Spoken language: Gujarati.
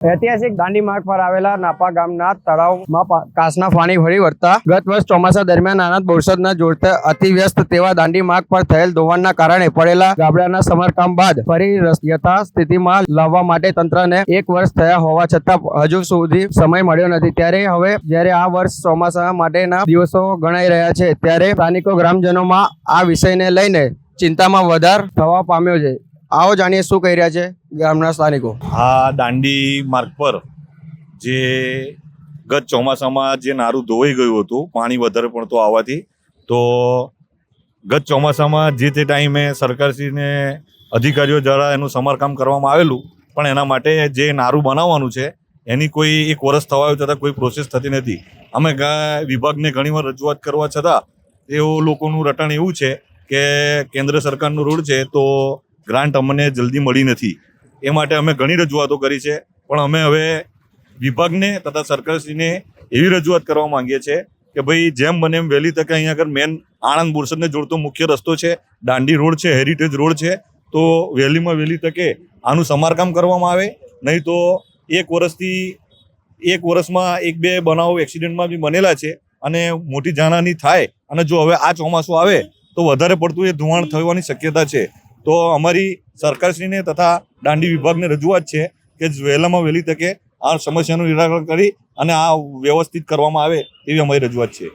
ઐતિહાસિક દાંડી માર્ગ પર આવેલા નાપા ગામના તળાવમાં કાસના પાણી ફરી વળતા ગત વર્ષ ચોમાસા દરમિયાન આનંદ બોરસદના જોડતા અતિવ્યસ્ત તેવા દાંડી માર્ગ પર થયેલ ધોવાણના કારણે પડેલા ગાબડાના સમારકામ બાદ ફરી રસ- યથાસ્થિતિમાં લાવવા માટે તંત્રને એક વર્ષ થયા હોવા છતાં હજુ સુધી સમય મળ્યો નથી. ત્યારે હવે જ્યારે આ વર્ષ ચોમાસા માટેના દિવસો ગણાઈ રહ્યા છે, ત્યારે સ્થાનિકો ગ્રામજનોમાં આ વિષયને લઈને ચિંતામાં વધાર થવા પામ્યો છે. આવો જાણીએ શું કહી રહ્યા છે ગામના સ્થાનિકો. આ દાંડી માર્ગ પર જે ગત ચોમાસામાં જે નારું ધોવાઈ ગયું હતું, પાણી વધારે પડતું આવવાથી, તો ગત ચોમાસામાં જે તે ટાઈમે સરકારશ્રીને અધિકારીઓ દ્વારા એનું સમારકામ કરવામાં આવેલું, પણ એના માટે જે નારું બનાવવાનું છે, એની કોઈ એક વર્ષ થવાયું છતાં કોઈ પ્રોસેસ થતી નથી. અમે વિભાગને ઘણીવાર રજૂઆત કરવા છતાં તેઓ લોકોનું રટણ એવું છે કે કેન્દ્ર સરકારનું રોડ છે, તો ગ્રાન્ટ અમને જલ્દી મળી નથી. એ માટે અમે ઘણી રજૂઆતો કરી છે. પણ અમે હવે વિભાગને તથા સરકારશ્રીને એવી રજૂઆત કરવા માંગીએ છીએ કે ભાઈ જેમ બને એમ વહેલી તકે અહીંયા આગળ મેન આણંદ બોરસદને જોડતો મુખ્ય રસ્તો છે, દાંડી રોડ છે, હેરિટેજ રોડ છે, તો વહેલીમાં વહેલી તકે આનું સમારકામ કરવામાં આવે. નહીં તો એક વર્ષથી એક વર્ષમાં એક બે બનાવો એક્સિડન્ટમાં બી બનેલા છે અને મોટી જાનહાની થાય અને જો હવે આ ચોમાસું આવે તો વધારે પડતું એ ધોવાણ થવાની શક્યતા છે. તો અમારી સરકારશ્રીને તથા દાંડી વિભાગને રજૂઆત છે કે વહેલામાં વહેલી તકે આ સમસ્યાનું નિરાકરણ કરી અને આ વ્યવસ્થિત કરવામાં આવે એવી અમારી રજૂઆત છે.